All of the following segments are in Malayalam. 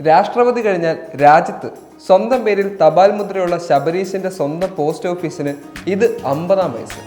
രാഷ്ട്രപതി കഴിഞ്ഞാൽ രാജ്യത്ത് സ്വന്തം പേരിൽ തപാൽ മുദ്രയുള്ള ശബരീഷിന്റെ സ്വന്തം പോസ്റ്റ് ഓഫീസിന് ഇത് അമ്പതാം വയസ്സ്.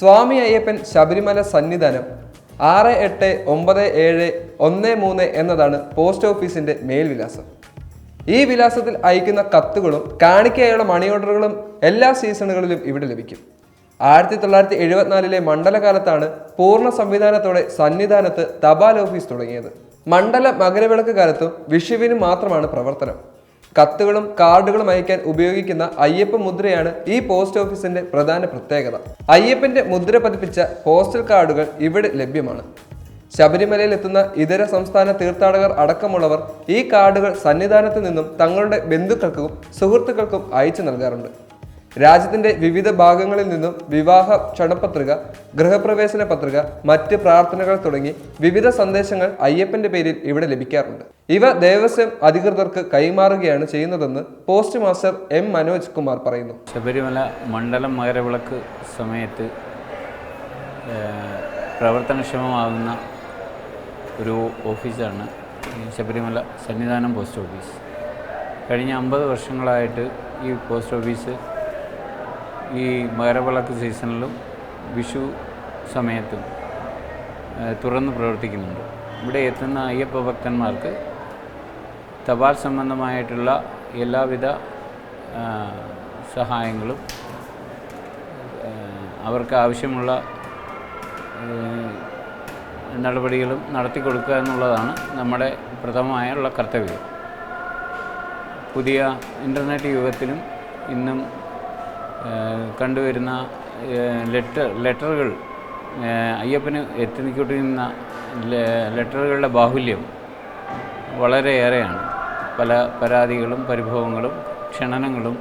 സ്വാമി അയ്യപ്പൻ ശബരിമല സന്നിധാനം ആറ് എട്ട് ഒമ്പത് ഏഴ് ഒന്ന് മൂന്ന് എന്നതാണ് പോസ്റ്റ് ഓഫീസിന്റെ മേൽവിലാസം ഈ വിലാസത്തിൽ അയക്കുന്ന കത്തുകളും കാണിക്കയായുള്ള മണി ഓർഡറുകളും എല്ലാ സീസണുകളിലും ഇവിടെ ലഭിക്കും. ആയിരത്തി തൊള്ളായിരത്തി എഴുപത്തിനാലിലെ മണ്ഡലകാലത്താണ് പൂർണ സംവിധാനത്തോടെ സന്നിധാനത്ത് തപാൽ ഓഫീസ് തുടങ്ങിയത്. മണ്ഡല മകരവിളക്ക് കാലത്തും വിഷുവിനും മാത്രമാണ് പ്രവർത്തനം. കത്തുകളും കാർഡുകളും അയക്കാൻ ഉപയോഗിക്കുന്ന അയ്യപ്പ മുദ്രയാണ് ഈ പോസ്റ്റ് ഓഫീസിന്റെ പ്രധാന പ്രത്യേകത. അയ്യപ്പന്റെ മുദ്ര പതിപ്പിച്ച പോസ്റ്റൽ കാർഡുകൾ ഇവിടെ ലഭ്യമാണ്. ശബരിമലയിൽ എത്തുന്ന ഇതര സംസ്ഥാന തീർത്ഥാടകർ അടക്കമുള്ളവർ ഈ കാർഡുകൾ സന്നിധാനത്ത് നിന്നും തങ്ങളുടെ ബന്ധുക്കൾക്കും സുഹൃത്തുക്കൾക്കും അയച്ചു നൽകാറുണ്ട്. രാജ്യത്തിന്റെ വിവിധ ഭാഗങ്ങളിൽ നിന്നും വിവാഹ ക്ഷണപത്രിക ഗൃഹപ്രവേശന പത്രിക മറ്റ് പ്രാർത്ഥനകൾ തുടങ്ങി വിവിധ സന്ദേശങ്ങൾ അയ്യപ്പന്റെ പേരിൽ ഇവിടെ ലഭിക്കാറുണ്ട്. ഇവ ദേവസ്വം അധികൃതർക്ക് കൈമാറുകയാണ് ചെയ്യുന്നതെന്ന് post master M Manoj Kumar പറയുന്നു. ശബരിമല മണ്ഡലം മകരവിളക്ക് സമയത്ത് പ്രവർത്തനക്ഷമമാകുന്ന ഒരു ഓഫീസാണ് ശബരിമല സന്നിധാനം പോസ്റ്റ് ഓഫീസ്. കഴിഞ്ഞ അമ്പത് വർഷങ്ങളായിട്ട് ഈ പോസ്റ്റ് ഓഫീസ് ഈ മകരവിളക്ക് സീസണിലും വിഷു സമയത്തും തുറന്ന് പ്രവർത്തിക്കുന്നുണ്ട്. ഇവിടെ എത്തുന്ന അയ്യപ്പ ഭക്തന്മാർക്ക് തപാൽ സംബന്ധമായിട്ടുള്ള എല്ലാവിധ സഹായങ്ങളും അവർക്ക് ആവശ്യമുള്ള നടപടികളും നടത്തി കൊടുക്കുക എന്നുള്ളതാണ് നമ്മുടെ പ്രഥമമായുള്ള കർത്തവ്യം. പുതിയ ഇന്റർനെറ്റ് യുഗത്തിലും ഇന്നും കണ്ടുവരുന്ന ലെറ്റർ ലെറ്ററുകൾ അയ്യപ്പന് ലെ- ലെറ്ററുകളുടെ ബാഹുല്യം വളരെയേറെയാണ്. പല പരാതികളും പരിഭവങ്ങളും ക്ഷണനങ്ങളും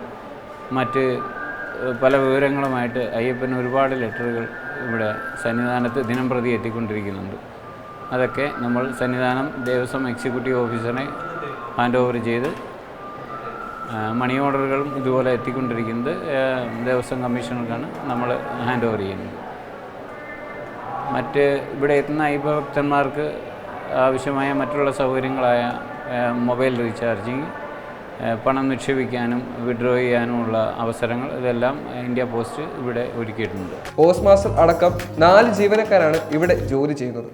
മറ്റ് പല വിവരങ്ങളുമായിട്ട് അയ്യപ്പന് ഒരുപാട് ലെറ്ററുകൾ ഇവിടെ സന്നിധാനത്ത് ദിനം പ്രതി എത്തിക്കൊണ്ടിരിക്കുന്നുണ്ട്. അതൊക്കെ നമ്മൾ സന്നിധാനം ദേവസ്വം എക്സിക്യൂട്ടീവ് ഓഫീസറെ ഹാൻഡ് ഓവർ ചെയ്ത് മണി ഓർഡറുകളും ഇതുപോലെ എത്തിക്കൊണ്ടിരിക്കുന്നത് ദേവസ്വം കമ്മീഷണർക്കാണ് നമ്മൾ ഹാൻഡ് ഓവർ ചെയ്യുന്നത്. മറ്റ് ഇവിടെ എത്തുന്ന അയ്യപ്പ ഭക്തന്മാർക്ക് ആവശ്യമായ മറ്റുള്ള സൗകര്യങ്ങളായ മൊബൈൽ റീചാർജിങ് പണം നിക്ഷേപിക്കാനും വിഡ്രോ ചെയ്യാനുമുള്ള അവസരങ്ങൾ ഇതെല്ലാം ഇന്ത്യ പോസ്റ്റ് ഇവിടെ ഒരുക്കിയിട്ടുണ്ട്. പോസ്റ്റ് മാസ്റ്റർ അടക്കം നാല് ജീവനക്കാരാണ് ഇവിടെ ജോലി ചെയ്യുന്നത്.